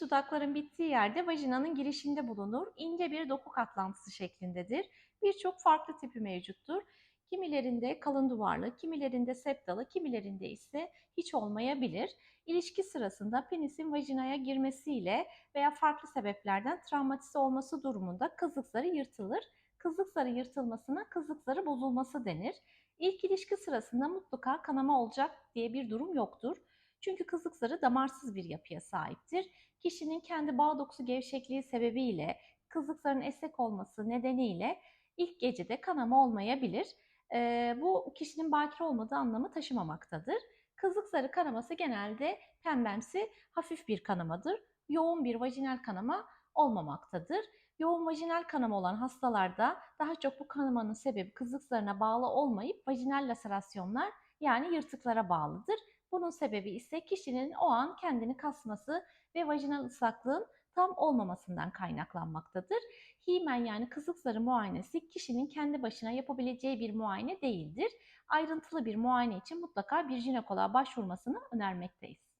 dudakların bittiği yerde vajinanın girişinde bulunur. İnce bir doku katlantısı şeklindedir. Birçok farklı tipi mevcuttur. Kimilerinde kalın duvarlı, kimilerinde septalı, kimilerinde ise hiç olmayabilir. İlişki sırasında penisin vajinaya girmesiyle veya farklı sebeplerden travmatize olması durumunda kızlık zarı yırtılır. Kızlık zarı yırtılmasına kızlık zarı bozulması denir. İlk ilişki sırasında mutlaka kanama olacak diye bir durum yoktur. Çünkü kızlık zarı damarsız bir yapıya sahiptir. Kişinin kendi bağ dokusu gevşekliği sebebiyle kızlık zarının esnek olması nedeniyle ilk gecede kanama olmayabilir. Ee, bu kişinin bakire olmadığı anlamı taşımamaktadır. Kızlık zarı kanaması genelde pembemsi hafif bir kanamadır. Yoğun bir vajinal kanama olmamaktadır. Yoğun vajinal kanama olan hastalarda daha çok bu kanamanın sebebi kızlık zarına bağlı olmayıp vajinal laserasyonlar yani yırtıklara bağlıdır. Bunun sebebi ise kişinin o an kendini kasması ve vajinal ıslaklığın tam olmamasından kaynaklanmaktadır. Himen yani kızlık zarı muayenesi kişinin kendi başına yapabileceği bir muayene değildir. Ayrıntılı bir muayene için mutlaka bir jinekoloğa başvurmasını önermekteyiz.